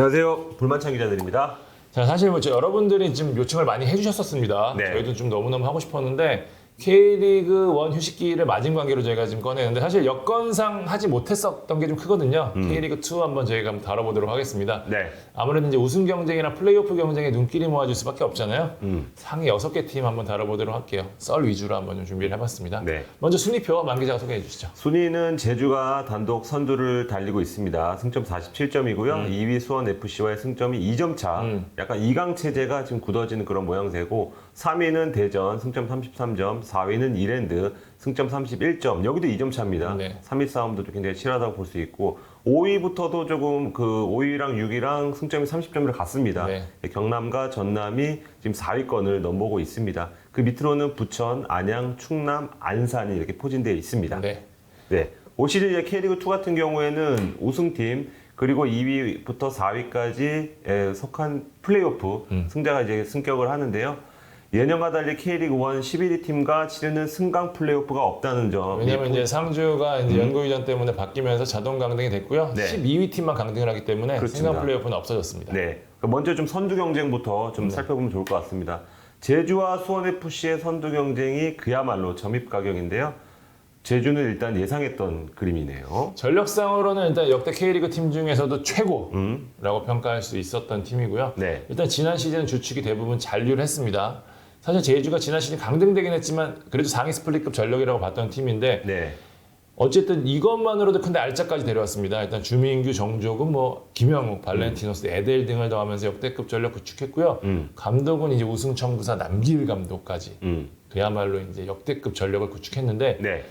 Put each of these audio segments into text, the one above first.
안녕하세요. 불만찬 기자들입니다. 자, 사실 뭐 저- 여러분들이 지금 요청을 많이 해주셨었습니다. 네. 저희도 좀 너무너무 하고 싶었는데 K리그 원 휴식기를 맞은 관계로 저희가 지금 꺼내는데 사실 여건상 하지 못했었던 게 좀 크거든요. K리그 2 한번 저희가 한번 다뤄보도록 하겠습니다. 음. 네. 아무래도 이제 우승 경쟁이나 플레이오프 경쟁에 눈길이 모아질 수밖에 없잖아요. 음. 상위 6개 팀 한번 다뤄보도록 할게요. 썰 위주로 한번 좀 준비를 해봤습니다. 네. 먼저 순위표 만 기자가 소개해 주시죠. 순위는 제주가 단독 선두를 달리고 있습니다. 승점 47점이고요. 2위 수원 FC와의 승점이 2점 차. 음. 약간 2강 체제가 지금 굳어지는 그런 모양새고 3위는 대전 승점 33점, 4위는 이랜드 승점 31점. 여기도 2점 차입니다. 네. 3위 싸움도 굉장히 치열하다고 볼 수 있고 5위부터도 조금 그 5위랑 6위랑 승점이 30점으로 같습니다. 네. 경남과 전남이 지금 4위권을 넘보고 있습니다. 그 밑으로는 부천, 안양, 충남, 안산이 이렇게 포진되어 있습니다. 네. 네. 올 시즌 이제 K리그 2 같은 경우에는 우승팀 그리고 2위부터 4위까지 속한 플레이오프 음. 승자가 이제 승격을 하는데요. 예년과 달리 K리그 1 11위 팀과 치르는 승강 플레이오프가 없다는 점. 왜냐면 이제 상주가 이제 연구 이전 때문에 바뀌면서 자동 강등이 됐고요. 음. 네. 12위 팀만 강등을 하기 때문에 그렇습니다. 승강 플레이오프는 없어졌습니다. 네. 그럼 먼저 좀 선두 경쟁부터 좀 살펴보면 좋을 것 같습니다. 제주와 수원 FC의 선두 경쟁이 그야말로 점입 가격인데요. 제주는 일단 예상했던 그림이네요. 전력상으로는 일단 역대 K리그 팀 중에서도 최고라고 음. 평가할 수 있었던 팀이고요. 네. 일단 지난 시즌 주축이 대부분 잔류를 했습니다. 사실 제주가 지난 시즌 강등되긴 했지만 그래도 상위 스플릿급 전력이라고 봤던 팀인데 네. 어쨌든 이것만으로도 근데 알짜까지 데려왔습니다. 일단 주민규, 정조근, 뭐 김영욱, 발렌티노스, 에델 등을 더하면서 역대급 전력 구축했고요. 음. 감독은 이제 우승 청구사 남길 감독까지 음. 그야말로 이제 역대급 전력을 구축했는데 네.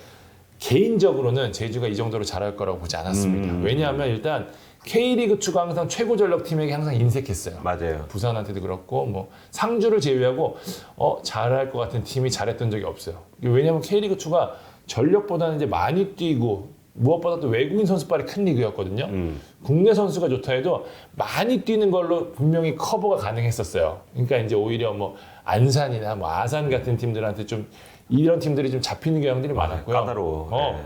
개인적으로는 제주가 이 정도로 잘할 거라고 보지 않았습니다. 음. 왜냐하면 일단 K리그 추가 항상 최고 전력 팀에게 항상 인색했어요. 맞아요. 부산한테도 그렇고 뭐 상주를 제외하고 어 잘할 것 같은 팀이 잘했던 적이 없어요. 왜냐하면 K리그 2가 전력보다는 이제 많이 뛰고 무엇보다 도 외국인 선수빨이 큰 리그였거든요. 음. 국내 선수가 좋다 해도 많이 뛰는 걸로 분명히 커버가 가능했었어요. 그러니까 이제 오히려 뭐 안산이나 뭐 아산 같은 팀들한테 좀 이런 팀들이 좀 잡히는 경향들이 많았고요. 까다로워. 어. 네.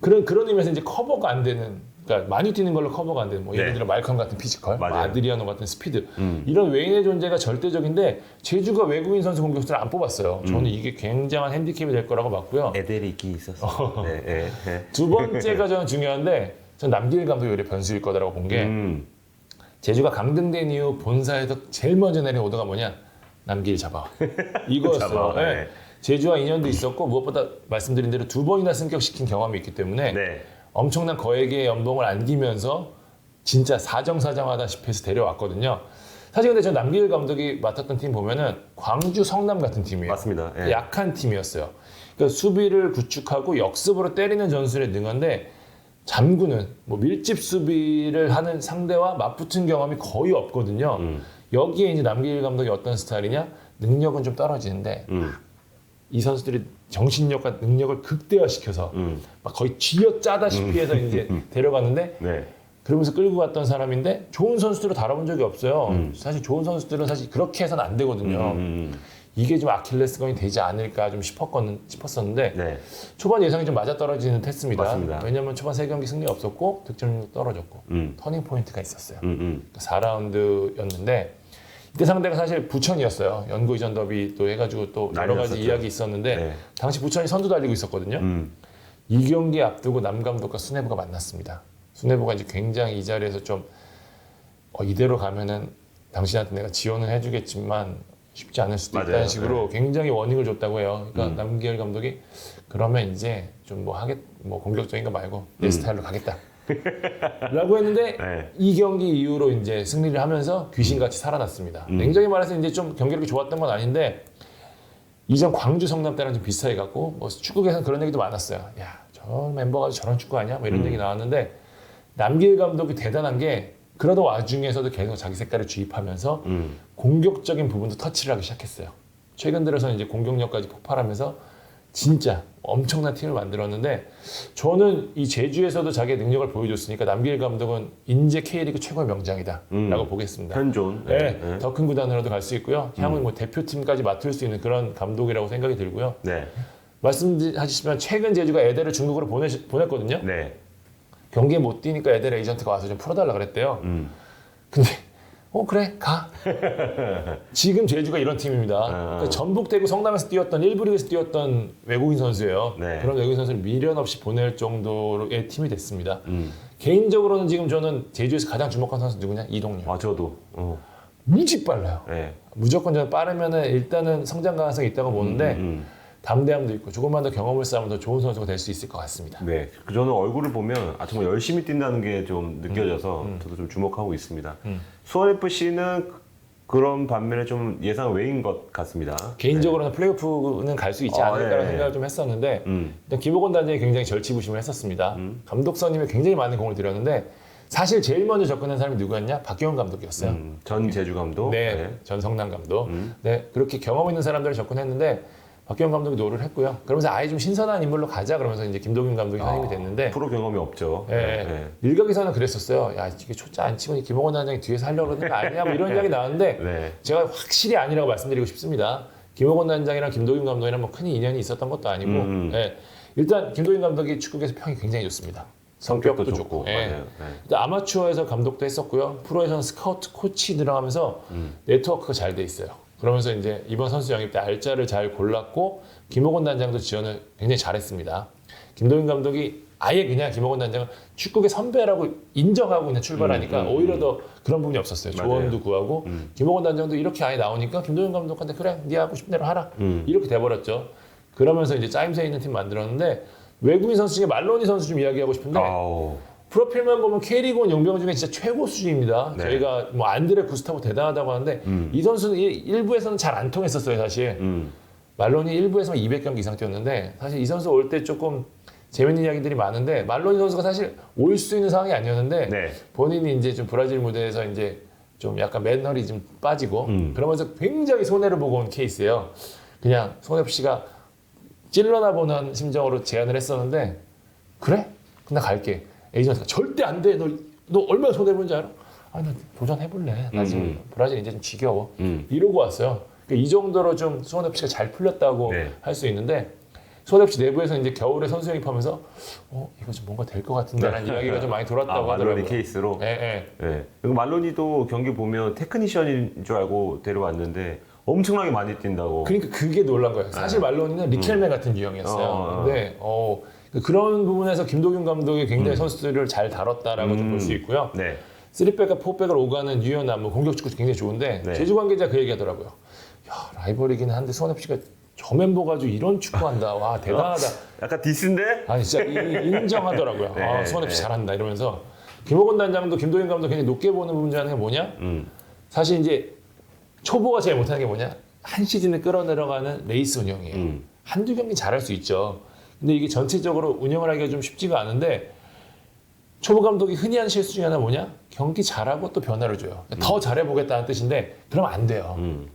그런 그런 의미에서 이제 커버가 안 되는 그러니까 많이 뛰는 걸로 커버가 안 되는 뭐 예를 네. 들어 말컴 같은 피지컬, 뭐 맞아요. 아드리아노 같은 스피드 음. 이런 외인의 존재가 절대적인데 제주가 외국인 선수 공격수를 안 뽑았어요. 저는 이게 굉장한 핸디캡이 될 거라고 봤고요. 에델이 있긴 있었어. 네, 네, 네. 두 번째가 저는 중요한데 전 남길 감독이 오히려 변수일 거라고 본게 음. 제주가 강등된 이후 본사에서 제일 먼저 내린 오더가 뭐냐 남길 잡아 이거였어요. 잡아, 네. 네. 제주와 인연도 있었고 무엇보다 말씀드린 대로 두 번이나 승격시킨 경험이 있기 때문에 네. 엄청난 거액의 연봉을 안기면서 진짜 사정사정하다시피 해서 데려왔거든요. 사실 근데 저 남길 감독이 맡았던 팀 보면은 광주 성남 같은 팀이에요. 맞습니다. 예. 약한 팀이었어요. 그러니까 수비를 구축하고 역습으로 때리는 전술에 능한데 잠구는 뭐 밀집 수비를 하는 상대와 맞붙은 경험이 거의 없거든요. 음. 여기에 이제 남길 감독이 어떤 스타일이냐? 능력은 좀 떨어지는데 음. 이 선수들이 정신력과 능력을 극대화시켜서 음. 막 거의 쥐어 짜다시피 해서 이제 데려갔는데 네. 그러면서 끌고 갔던 사람인데 좋은 선수들을 다뤄본 적이 없어요. 음. 사실 좋은 선수들은 사실 그렇게 해서는 안 되거든요. 음. 이게 좀 아킬레스건이 되지 않을까 좀 싶었건, 싶었었는데 네. 초반 예상이 좀 맞아떨어지는 듯 했습니다. 왜냐하면 초반 세 경기 승리 없었고 득점도 떨어졌고 음. 터닝 포인트가 있었어요. 음. 음. 4라운드였는데 이때 상대가 사실 부천이었어요. 연구 이전 더비 또 해가지고 또 여러 가지. 이야기 있었는데 네. 당시 부천이 선두 달리고 있었거든요. 음. 이 경기 앞두고 남 감독과 수뇌부가 만났습니다. 수뇌부가 이제 굉장히 이 자리에서 좀 어, 이대로 가면은 당신한테 내가 지원을 해주겠지만 쉽지 않을 수도 맞아요. 있다는 식으로 굉장히 워닝을 줬다고 해요. 그러니까 음. 남기열 감독이 그러면 이제 좀 뭐 하겠 뭐 공격적인 거 말고 내 음. 스타일로 가겠다. 라고 했는데 네. 이 경기 이후로 이제 승리를 하면서 귀신같이 살아났습니다. 음. 냉정히 말해서 이제 좀 경기력이 좋았던 건 아닌데 이전 광주 성남 때랑 좀 비슷하게 갖고 뭐 축구계에서는 그런 얘기도 많았어요. 야, 저 멤버가 저런 축구 아니야? 뭐 이런 음. 얘기 나왔는데 남길 감독이 대단한 게 그러던 와중에서도 계속 자기 색깔을 주입하면서 음. 공격적인 부분도 터치를 하기 시작했어요. 최근 들어서 이제 공격력까지 폭발하면서 진짜 엄청난 팀을 만들었는데 저는 이 제주에서도 자기의 능력을 보여줬으니까 남길 감독은 인제 K리그 최고의 명장이다라고 음. 보겠습니다. 현존. 네, 네. 더큰 구단으로도 갈 수 있고요. 향후 뭐 대표팀까지 맡을 수 있는 그런 감독이라고 생각이 들고요. 네. 말씀하시지만 최근 제주가 에델을 중국으로 보내, 보냈거든요. 네. 경기에 못 뛰니까 에델 에이전트가 와서 좀 풀어달라 그랬대요. 음. 근데 어 그래 가. 지금 제주가 이런 팀입니다. 그러니까 전북 대구 성남에서 뛰었던 1부 리그에서 뛰었던 외국인 선수예요. 네. 그런 외국인 선수를 미련 없이 보낼 정도의 팀이 됐습니다. 음. 개인적으로는 지금 저는 제주에서 가장 주목한 선수 누구냐 이동률. 아 저도. 어. 무지 빨라요. 네. 무조건 저는 빠르면은 일단은 성장 가능성이 있다고 보는데 음. 담대함도 있고 조금만 더 경험을 쌓으면 더 좋은 선수가 될 수 있을 것 같습니다. 네, 그 저는 얼굴을 보면 아 정말 열심히 뛴다는 게 좀 느껴져서 음. 저도 좀 주목하고 있습니다. 수원 FC는 그런 반면에 좀 예상 외인 것 같습니다. 개인적으로는 플레이오프는 갈 수 있지 아, 않을까라는 예, 예. 생각을 좀 했었는데 음. 일단 김호건 단장이 굉장히 절치부심을 했었습니다. 감독 선임에 굉장히 많은 공을 들였는데 사실 제일 먼저 접근한 사람이 누구였냐? 박기원 감독이었어요. 음, 전 제주 감독. 네, 전성남 감독. 음. 네, 그렇게 경험 있는 사람들을 접근했는데 박기원 감독이 노를 했고요. 그러면서 아예 좀 신선한 인물로 가자 그러면서 이제 김동균 감독이 선임이 됐는데 프로 경험이 없죠. 예, 네, 예. 네. 일각에서는 그랬었어요. 야, 이게 초짜 안 치고 김홍원 단장이 뒤에서 하려고 그러는 거 아니냐? 뭐 이런 이야기 나왔는데 네. 제가 확실히 아니라고 말씀드리고 싶습니다. 김홍원 단장이랑 김도균 감독이랑 뭐 큰 인연이 있었던 것도 아니고 음. 예. 일단 김도균 감독이 축구에서 평이 굉장히 좋습니다. 성격도 성격도 좋고. 좋고. 예. 맞아요. 네. 일단 아마추어에서 감독도 했었고요. 프로에서는 스카우트 코치 들어가면서 음. 네트워크가 잘 돼 있어요. 그러면서 이제 이번 선수 영입 때 알짜를 잘 골랐고 김호건 단장도 지원을 굉장히 잘했습니다. 김도윤 감독이 아예 그냥 김호건 단장을 축구계 선배라고 인정하고 그냥 출발하니까 음, 음, 오히려 더 그런 부분이 없었어요. 맞아요. 조언도 구하고 음. 김호건 단장도 이렇게 아예 나오니까 김도윤 감독한테 그래 네 하고 싶은 대로 하라 음. 이렇게 돼버렸죠. 그러면서 이제 짜임새 있는 팀 만들었는데 외국인 선수 중에 말로니 선수 좀 이야기하고 싶은데 아우. 프로필만 보면 K리그1 용병 중에 진짜 최고 수준입니다. 네. 저희가 뭐 안드레 구스타보 대단하다고 하는데 음. 이 선수는 일- 일부에서는 잘 안 통했었어요, 사실. 음. 말로니 일부에서 200경기 이상 뛰었는데 사실 이 선수 올 때 조금 재밌는 이야기들이 많은데 말로니 선수가 사실 올 수 있는 상황이 아니었는데 네. 본인이 이제 좀 브라질 무대에서 이제 좀 약간 맨널이 좀 빠지고 음. 그러면서 굉장히 손해를 보고 온 케이스예요. 그냥 손해엽 씨가 찔러나 보는 심정으로 제안을 했었는데 그래? 나 갈게. 에이전트가 절대 안 돼. 너, 너 얼마나 손해 보는지 알아? 아, 나 도전해볼래. 나 지금 음. 브라질 이제 좀 지겨워. 음. 이러고 왔어요. 그러니까 이 정도로 좀 수원엽 씨가 잘 풀렸다고 네. 할수 있는데 수원엽 씨 내부에서 이제 겨울에 선수 영입하면서 어 이거 좀 뭔가 될 것 같은데라는 이야기가 좀 많이 아, 돌았다고 말로니 하더라고요. 케이스로. 예, 예. 네. 그리고 말로니도 경기 보면 테크니션인 줄 알고 데려왔는데 엄청나게 많이 뛴다고. 그러니까 그게 놀란 거예요. 사실 말로니는 리켈메 같은 유형이었어요. 네. 음. 어. 근데 어, 그런 부분에서 김도균 감독이 굉장히 선수들을 잘 다뤘다라고 좀 볼수 음. 있고요. 네. 쓰리백과 포백을 오가는 유연한 뭐 공격 축구 굉장히 좋은데 네. 제주 관계자 그 얘기하더라고요. 야 라이벌이긴 한데 수원엽 씨가 저 멤버 가지고 이런 축구한다. 와 대단하다. 약간 디스인데? 아니 진짜 이- 인정하더라고요. 네, 아, 수원엽 씨 네. 잘한다 이러면서 김호건 단장도 김도현 감독 굉장히 높게 보는 부분 중에 하나가 뭐냐? 음. 사실 이제 초보가 제일 못하는 게 뭐냐? 한 시즌을 끌어내려가는 레이스 운영이에요. 음. 한두 경기 잘할 수 있죠. 근데 이게 전체적으로 운영을 하기가 좀 쉽지가 않은데 초보 감독이 흔히 하는 실수 중에 하나 뭐냐? 경기 잘하고 또 변화를 줘요. 더 잘해보겠다는 뜻인데 그러면 안 돼요. 음.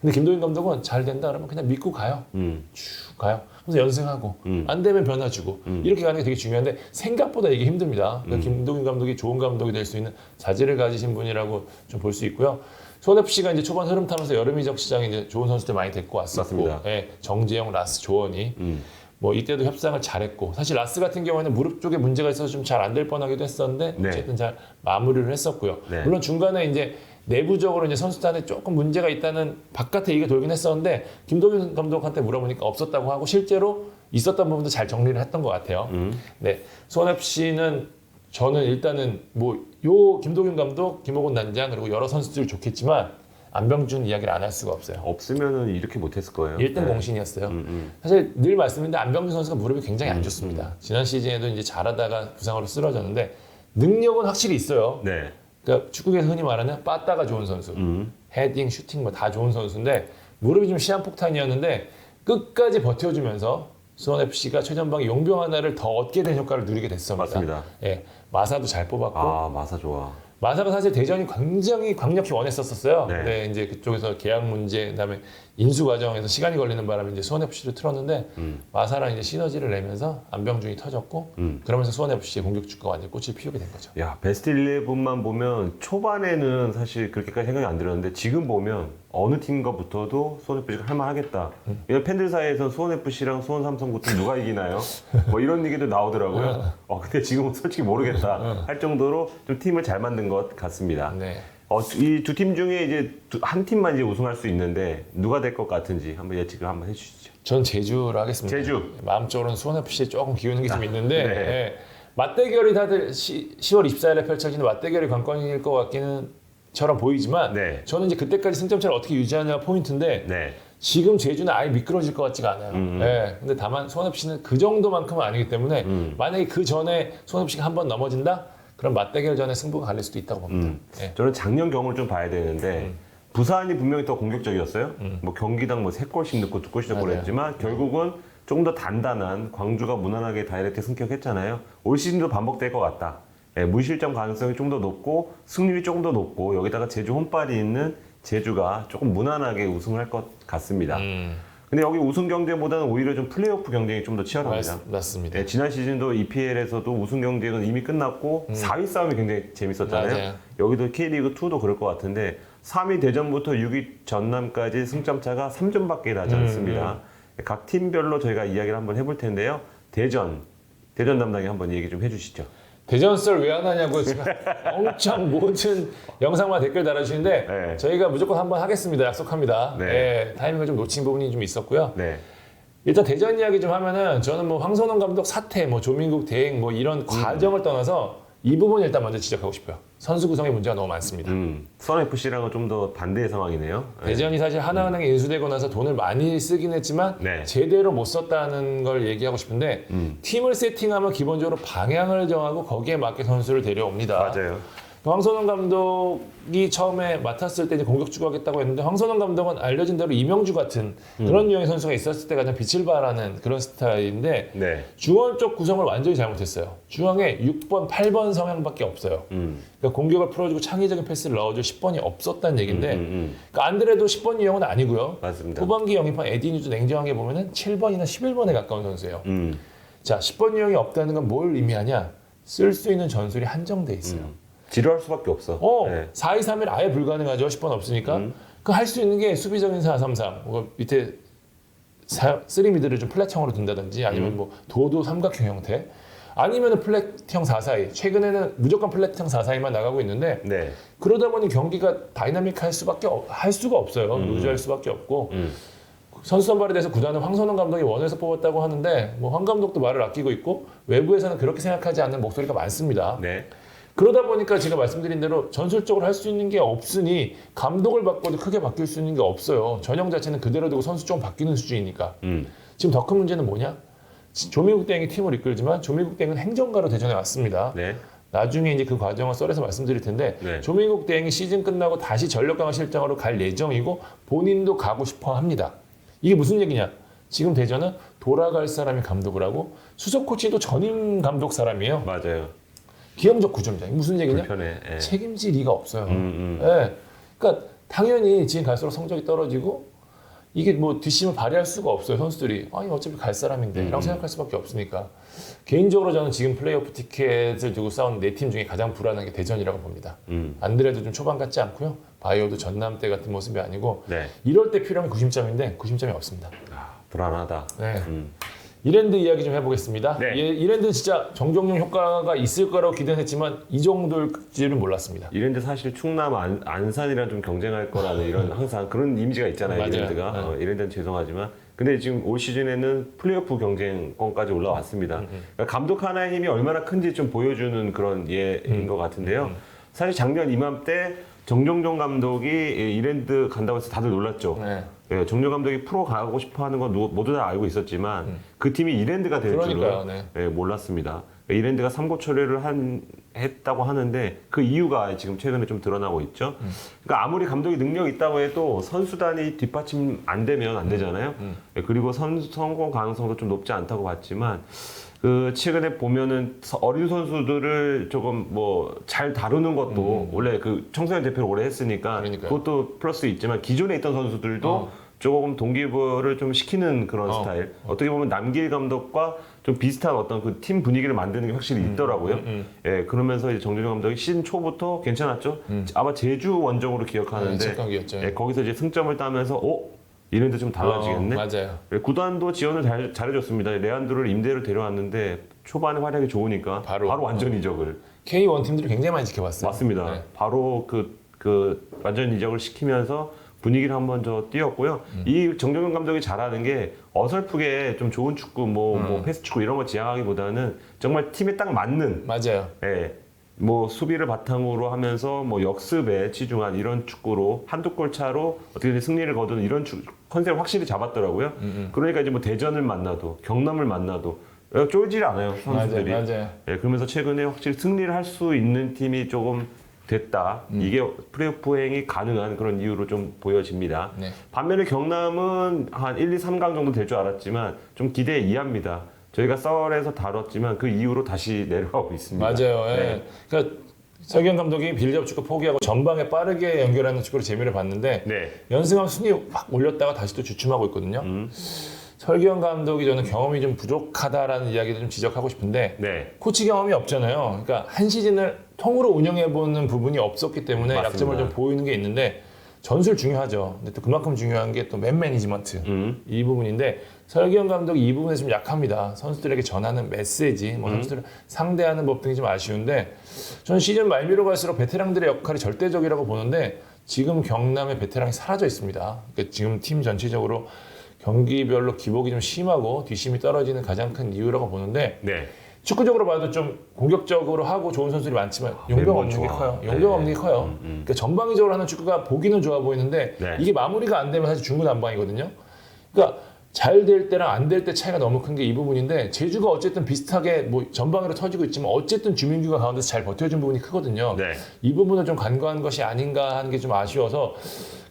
근데 김도현 감독은 잘 된다 그러면 그냥 믿고 가요. 음. 쭉 가요. 그래서 연승하고 음. 안 되면 변화 주고 음. 이렇게 가는 게 되게 중요한데 생각보다 이게 힘듭니다. 그러니까 김동균 감독이 좋은 감독이 될 수 있는 자질을 가지신 분이라고 좀 볼 수 있고요. 손엽 씨가 이제 초반 흐름 타면서 여름 이적 시장에 이제 좋은 선수들 많이 데리고 왔었고, 맞습니다. 예, 정재영, 라스, 조원이 음. 뭐 이때도 협상을 잘했고 사실 라스 같은 경우에는 무릎 쪽에 문제가 있어서 좀 잘 안 될 뻔하기도 했었는데 네. 어쨌든 잘 마무리를 했었고요. 네. 물론 중간에 이제 내부적으로 이제 선수단에 조금 문제가 있다는 바깥에 얘기가 돌긴 했었는데 김동윤 감독한테 물어보니까 없었다고 하고 실제로 있었던 부분도 잘 정리를 했던 것 같아요. 음. 네, 손엽 씨는 저는 일단은 뭐 요 김동윤 감독, 김호곤 단장 그리고 여러 선수들 좋겠지만 안병준 이야기를 안 할 수가 없어요. 없으면은 이렇게 못했을 거예요. 1등 네. 공신이었어요. 음, 음. 사실 늘 말씀드린데 안병준 선수가 무릎이 굉장히 안 좋습니다. 지난 시즌에도 이제 잘하다가 부상으로 쓰러졌는데 능력은 확실히 있어요. 네. 그러니까 축구에서 흔히 말하는 빠따가 좋은 선수, 음. 헤딩, 슈팅 뭐 다 좋은 선수인데 무릎이 좀 시한폭탄이었는데 끝까지 버텨주면서 수원 FC가 최전방 용병 하나를 더 얻게 된 효과를 누리게 됐습니다. 맞습니다. 예, 마사도 잘 뽑았고 아 마사 좋아. 마사가 사실 대전이 굉장히 강력히 원했었었어요. 네. 근데 이제 그쪽에서 계약 문제, 그다음에 인수 과정에서 시간이 걸리는 바람에 이제 수원 FC를 틀었는데 음. 마사랑 이제 시너지를 내면서 안병준이 터졌고 음. 그러면서 수원 FC의 공격 축구가 완전 꽃을 피우게 된 거죠. 야 베스트 11만 보면 초반에는 사실 그렇게까지 생각이 안 들었는데 지금 보면 어느 팀과 붙어도 수원 FC가 할만하겠다. 음. 왜냐면 팬들 사이에서 수원 FC랑 수원 삼성 붙으면 누가 이기나요? 뭐 이런 얘기도 나오더라고요. 어 근데 지금은 솔직히 모르겠다 할 정도로 좀 팀을 잘 만든 것 같습니다. 네. 어, 이 두 팀 중에 이제 두- 한 팀만 이제 우승할 수 있는데 누가 될 것 같은지 한번 예측을 한번 해주시죠. 전 제주를 하겠습니다. 제주. 마음적으로는 수원 FC에 조금 기우는 게 좀 있는데 네. 예. 맞대결이 다들 시, 10월 24일에 펼쳐지는 맞대결이 관건일 것 같기는 처럼 보이지만 네. 저는 이제 그때까지 승점 차를 어떻게 유지하냐가 포인트인데 네. 지금 제주는 아예 미끄러질 것 같지가 않아요. 음. 예. 근데 다만 수원 FC는 그 정도만큼은 아니기 때문에 음. 만약에 그 전에 수원 FC가 한 번 넘어진다? 그럼 맞대결 전에 승부가 갈릴 수도 있다고 봅니다. 음. 예. 저는 작년 경우를 좀 봐야 되는데 부산이 분명히 더 공격적이었어요. 뭐 경기당 뭐 세 골씩 넣고 두 골씩 넣고 맞아요. 그랬지만 결국은 조금 더 단단한 광주가 무난하게 다이렉트 승격했잖아요. 올 시즌도 반복될 것 같다. 예, 무실점 가능성이 좀 더 높고 승률이 조금 더 높고 여기다가 제주 홈발이 있는 제주가 조금 무난하게 우승할 것 같습니다. 음. 근데 여기 우승 경쟁보다는 오히려 좀 플레이오프 경쟁이 좀 더 치열합니다. 맞, 맞습니다. 네, 지난 시즌도 EPL에서도 우승 경쟁은 이미 끝났고 4위 싸움이 굉장히 재밌었잖아요. 음. 맞아요. 여기도 K리그 2도 그럴 것 같은데 3위 대전부터 6위 전남까지 승점 차가 3점밖에 나지 음, 않습니다. 각 팀별로 저희가 이야기를 한번 해볼 텐데요. 대전 대전 담당이 한번 얘기 좀 해주시죠. 대전 썰 왜 안 하냐고 지금 엄청 모든 영상만 댓글 달아주시는데 네. 저희가 무조건 한번 하겠습니다. 약속합니다. 네. 예, 타이밍을 좀 놓친 부분이 좀 있었고요. 네, 일단 대전 이야기 좀 하면은 저는 뭐 황선홍 감독 사태, 뭐 조민국 대행 뭐 이런 과정을 떠나서 이 부분 일단 먼저 지적하고 싶어요. 선수 구성에 문제가 너무 많습니다. 음, 수원 FC랑은 좀 더 반대의 상황이네요. 네. 대전이 사실 하나은행에 인수되고 나서 돈을 많이 쓰긴 했지만 네. 제대로 못 썼다는 걸 얘기하고 싶은데 음. 팀을 세팅하면 기본적으로 방향을 정하고 거기에 맞게 선수를 데려옵니다. 맞아요. 황선홍 감독이 처음에 맡았을 때 이제 공격주가 하겠다고 했는데 황선홍 감독은 알려진 대로 이명주 같은 음. 그런 유형의 선수가 있었을 때 가장 빛을 발하는 그런 스타일인데 네, 중원 쪽 구성을 완전히 잘못했어요. 중앙에 6번, 8번 성향밖에 없어요. 음, 그러니까 공격을 풀어주고 창의적인 패스를 넣어줄 10번이 없었다는 얘기인데 음, 음, 그러니까 안드레도 10번 유형은 아니고요. 맞습니다. 후반기 영입한 에디니도 냉정하게 보면은 7번이나 11번에 가까운 선수예요. 음, 자, 10번 유형이 없다는 건 뭘 의미하냐? 쓸 수 있는 전술이 한정돼 있어요. 지루할 수밖에 없어. 어, 네. 4-2-3-1 아예 불가능하죠. 10번 없으니까. 그할 수 있는 게 수비적인 4-3-3. 뭐 밑에 3미드를 좀 플랫형으로 둔다든지 아니면 뭐 도도 삼각형 형태. 아니면 플랫형 4-4-2. 최근에는 무조건 플랫형 4-4-2만 나가고 있는데 네, 그러다 보니 경기가 다이나믹할 수밖에 없- 할 수가 없어요. 루즈할 수밖에 없고 음. 선수 선발에 대해서 구단은 황선홍 감독이 원해서 뽑았다고 하는데 뭐 황 감독도 말을 아끼고 있고 외부에서는 그렇게 생각하지 않는 목소리가 많습니다. 네, 그러다 보니까 제가 말씀드린 대로 전술적으로 할 수 있는 게 없으니 감독을 바꿔도 크게 바뀔 수 있는 게 없어요. 전형 자체는 그대로 두고 선수 좀 바뀌는 수준이니까. 음, 지금 더 큰 문제는 뭐냐? 조미국 대행이 팀을 이끌지만 조미국 대행은 행정가로 대전에 왔습니다. 네, 나중에 이제 그 과정을 썰에서 말씀드릴 텐데 네. 조민국 대행이 시즌 끝나고 다시 전력강화 실장으로 갈 예정이고 본인도 가고 싶어 합니다. 이게 무슨 얘기냐? 지금 대전은 돌아갈 사람이 감독을 하고 수석 코치도 전임 감독 사람이에요. 맞아요. 기형적. 이게 무슨 얘기냐? 불편해. 예. 책임질 리가 없어요. 음, 음. 예. 그러니까 당연히 지금 갈수록 성적이 떨어지고 이게 뭐 뒷심을 발휘할 수가 없어요 선수들이 아니 어차피 갈 사람인데라고 음. 생각할 수밖에 없으니까 개인적으로 저는 지금 플레이오프 티켓을 두고 싸우는 네 팀 중에 가장 불안한 게 대전이라고 봅니다. 음, 안드레도 좀 초반 같지 않고요. 바이오도 전남 때 같은 모습이 아니고 네. 이럴 때 필요한 게 90점인데 90점이 없습니다. 아, 불안하다. 네. 음. 이랜드 이야기 좀 해보겠습니다. 네. 예, 이랜드는 진짜 정종용 효과가 있을 거라고 기대했지만 이 정도일지는 몰랐습니다. 이랜드 사실 충남 안, 안산이랑 좀 경쟁할 거라는 이런 항상 그런 이미지가 있잖아요. 맞아요. 이랜드가 네. 어, 이랜드는 죄송하지만 근데 지금 올 시즌에는 플레이오프 경쟁권까지 올라왔습니다. 음, 그러니까 감독 하나의 힘이 얼마나 큰지 좀 보여주는 그런 예인 음. 것 같은데요. 사실 작년 이맘때 정종종 감독이 이 이랜드 간다고 해서 다들 놀랐죠. 네. 예, 정종 감독이 프로 가고 싶어 하는 건 누- 모두 다 알고 있었지만 그 팀이 이랜드가 될 음. 그러니까요, 줄은 네. 예, 몰랐습니다. 이랜드가 삼고 초래를 한, 했다고 하는데 그 이유가 지금 최근에 좀 드러나고 있죠. 음. 그러니까 아무리 감독이 능력 있다고 해도 선수단이 뒷받침 안 되면 음. 안 되잖아요. 예, 그리고 선, 성공 가능성도 좀 높지 않다고 봤지만 그 최근에 보면은 서- 어린 선수들을 조금 뭐 잘 다루는 것도 원래 그 청소년 대표를 오래 했으니까 음. 그러니까요. 그것도 플러스 있지만 기존에 있던 선수들도 어. 조금 동기부여를 좀 시키는 그런 어. 스타일. 어떻게 보면 남길 감독과 좀 비슷한 어떤 그 팀 분위기를 만드는 게 확실히 있더라고요. 음, 예, 그러면서 이제 정준영 감독이 시즌 초부터 괜찮았죠. 아마 제주 원정으로 기억하는데 네, 직관기였죠. 예, 거기서 이제 승점을 따면서 어 이런데 좀 달라지겠네. 어, 맞아요. 예, 구단도 지원을 잘, 잘해줬습니다. 레안드로를 임대로 데려왔는데 초반에 활약이 좋으니까 바로. 바로, 완전 이적을 K1 팀들이 굉장히 많이 지켜봤어요. 맞습니다. 네. 바로 그, 그 완전 이적을 시키면서 분위기를 한번 저 띄웠고요. 음. 이 정정현 감독이 잘하는 게 어설프게 좀 좋은 축구, 뭐, 음. 뭐 패스 축구 이런 거 지향하기보다는 정말 팀에 딱 맞는 맞아요. 예. 뭐 수비를 바탕으로 하면서 뭐 역습에 치중한 이런 축구로 한두 골 차로 어떻게든 승리를 거두는 이런 축 컨셉을 확실히 잡았더라고요. 음, 그러니까 이제 뭐 대전을 만나도 경남을 만나도 쫄지 않아요 선수들이. 맞아요. 맞아요. 예, 그러면서 최근에 확실히 승리를 할 수 있는 팀이 조금 됐다. 음. 이게 플레이오프행이 가능한 그런 이유로 좀 보여집니다. 네. 반면에 경남은 한 1, 2, 3강 정도 될 줄 알았지만 좀 기대 이하입니다. 저희가 썰에서 다뤘지만 그 이후로 다시 내려가고 있습니다. 맞아요. 예. 네. 그러니까 설경 감독이 빌드업 축구 포기하고 전방에 빠르게 연결하는 축구를 재미를 봤는데 네. 연승하면 순위 확 올렸다가 다시 또 주춤하고 있거든요. 음. 설경 감독이 저는 경험이 좀 부족하다라는 이야기도 좀 지적하고 싶은데 네. 코치 경험이 없잖아요. 그러니까 한 시즌을 통으로 운영해 보는 부분이 없었기 때문에 맞습니다. 약점을 좀 보이는 게 있는데 전술 중요하죠. 근데 또 그만큼 중요한 게 또 맨 매니지먼트 음. 이 부분인데 설경 감독이 이 부분에 좀 약합니다. 선수들에게 전하는 메시지, 음. 뭐 선수들을 상대하는 법 등이 좀 아쉬운데 저는 시즌 말미로 갈수록 베테랑들의 역할이 절대적이라고 보는데 지금 경남의 베테랑이 사라져 있습니다. 그러니까 지금 팀 전체적으로 경기별로 기복이 좀 심하고 뒷심이 떨어지는 가장 큰 이유라고 보는데 네. 축구적으로 봐도 좀 공격적으로 하고 좋은 선수들이 많지만 용병 멤버 없는 게 좋아. 커요. 네. 용병 없는 게 커요. 음, 음. 그러니까 전방위적으로 하는 축구가 보기는 좋아 보이는데 네. 이게 마무리가 안 되면 사실 중구난방이거든요. 그러니까 잘 될 때랑 안 될 때 차이가 너무 큰 게 이 부분인데 제주가 어쨌든 비슷하게 뭐 전방위로 터지고 있지만 어쨌든 주민규가 가운데서 잘 버텨준 부분이 크거든요. 네. 이 부분을 좀 간과한 것이 아닌가 하는 게 좀 아쉬워서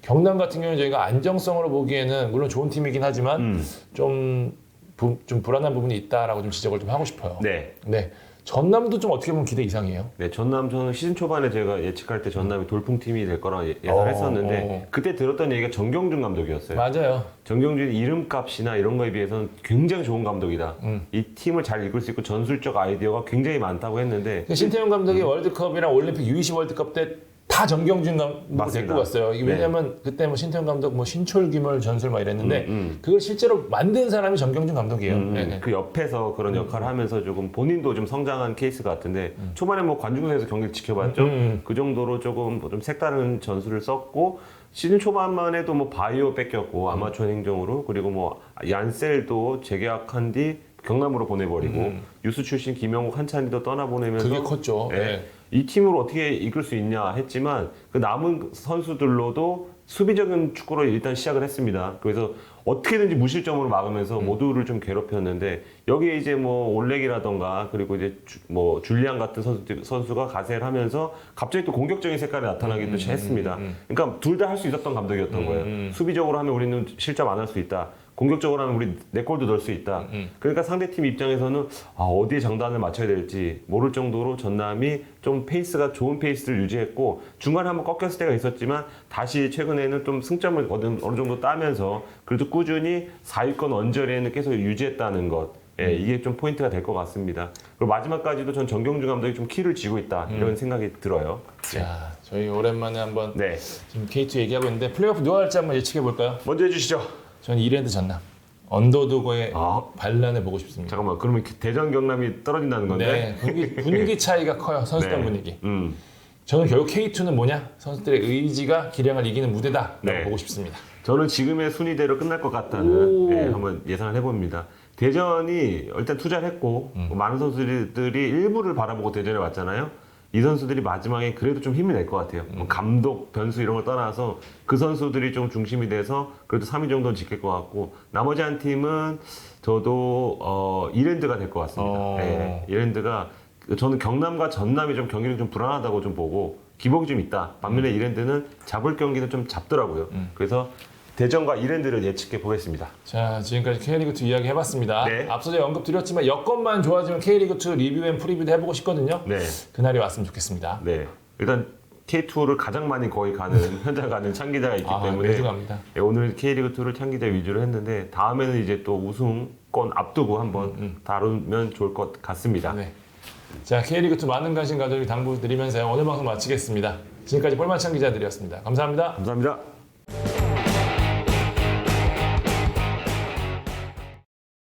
경남 같은 경우는 저희가 안정성으로 보기에는 물론 좋은 팀이긴 하지만 음. 좀, 부- 좀 불안한 부분이 있다라고 좀 지적을 좀 하고 싶어요. 네. 네. 전남도 좀 어떻게 보면 기대 이상이에요. 네, 전남 저는 시즌 초반에 제가 예측할 때 전남이 돌풍팀이 될 거라 예- 예상했었는데 어, 어. 그때 들었던 얘기가 정경준 감독이었어요. 맞아요. 정경준 이름값이나 이런 거에 비해서는 굉장히 좋은 감독이다. 음. 이 팀을 잘 이끌 수 있고 전술적 아이디어가 굉장히 많다고 했는데 그 신태용 감독이 음. 월드컵이랑 올림픽 U20 월드컵 때 다 정경준 감독을 맞습니다. 데리고 갔어요. 이게 네. 왜냐면 그때 뭐 신태용 감독 뭐 신철규물 전술 막 이랬는데 음, 음. 그걸 실제로 만든 사람이 정경준 감독이에요. 음, 네, 네. 그 옆에서 그런 역할을 하면서 조금 본인도 좀 성장한 케이스 같은데 초반에 뭐 관중석에서 경기를 지켜봤죠. 음, 음. 그 정도로 조금 뭐좀 색다른 전술을 썼고 시즌 초반만 해도 뭐 바이오 뺏겼고 아마추어 행정으로 그리고 뭐 얀셀도 재계약한 뒤 경남으로 보내버리고 유스 출신 김영욱 한찬이도 떠나보내면서 그게 컸죠. 예, 네. 이 팀을 어떻게 이끌 수 있냐 했지만 그 남은 선수들로도 수비적인 축구로 일단 시작을 했습니다. 그래서 어떻게든지 무실점으로 막으면서 모두를 좀 괴롭혔는데 여기에 이제 뭐 올렉이라던가 그리고 이제 주- 뭐 줄리안 같은 선수, 선수가 가세를 하면서 갑자기 또 공격적인 색깔이 나타나기도 했습니다. 그러니까 둘 다 할 수 있었던 감독이었던 거예요. 수비적으로 하면 우리는 실점 안 할 수 있다. 공격적으로 하면 우리 내 골도 넣을 수 있다. 그러니까 상대팀 입장에서는 아, 어디에 장단을 맞춰야 될지 모를 정도로 전남이 좀 페이스가 좋은 페이스를 유지했고 중간에 한번 꺾였을 때가 있었지만 다시 최근에는 좀 승점을 어느, 어느 정도 따면서 그래도 꾸준히 4위권 언저리에는 계속 유지했다는 것. 예, 이게 좀 포인트가 될 것 같습니다. 그리고 마지막까지도 전 정경주 감독이 좀 키를 쥐고 있다 이런 생각이 들어요. 자, 저희 오랜만에 한번 네, 지금 K2 얘기하고 있는데 플레이오프 누가 할지 한번 예측해 볼까요? 먼저 해주시죠. 저는 이랜드 전남 언더도그의 아, 반란을 보고 싶습니다. 잠깐만, 그러면 대전 경남이 떨어진다는 건데? 네, 분위기, 분위기 차이가 커요. 선수단 네. 분위기. 음. 저는 결국 K2는 뭐냐? 선수들의 의지가 기량을 이기는 무대다. 네. 보고 싶습니다. 저는 지금의 순위대로 끝날 것 오. 같다는 예, 한번 예상을 해봅니다. 대전이 일단 투자를 했고 음. 많은 선수들이 일부를 바라보고 대전에 왔잖아요. 이 선수들이 마지막에 그래도 좀 힘이 낼것 같아요. 음. 뭐 감독, 변수 이런 걸 떠나서 그 선수들이 좀 중심이 돼서 그래도 3위 정도는 지킬 것 같고 나머지 한 팀은 저도 어, 이랜드가 될 것 같습니다. 어. 예, 이랜드가 저는 경남과 전남이 좀 경기를 좀 불안하다고 좀 보고 기복이 좀 있다. 반면에 이랜드는 잡을 경기는 좀 잡더라고요. 그래서 대전과 이랜드를 예측해 보겠습니다. 자, 지금까지 K리그2 이야기 해봤습니다. 네. 앞서 제가 언급 드렸지만 여건만 좋아지면 K리그2 리뷰 앤 프리뷰도 해보고 싶거든요. 네, 그날이 왔으면 좋겠습니다. 네. 일단 K2를 가장 많이 거의 가는 현장 가는 창 기자가 있기 아, 때문에 매주 갑니다. 예, 오늘 K리그 2를 창 기자 위주로 했는데 다음에는 이제 또 우승권 앞두고 한번 음, 다루면 좋을 것 같습니다. 네. 자, K리그2 많은 관심 가져주기 당부드리면서 오늘 방송 마치겠습니다. 지금까지 볼만찬 기자들이었습니다. 감사합니다. 감사합니다.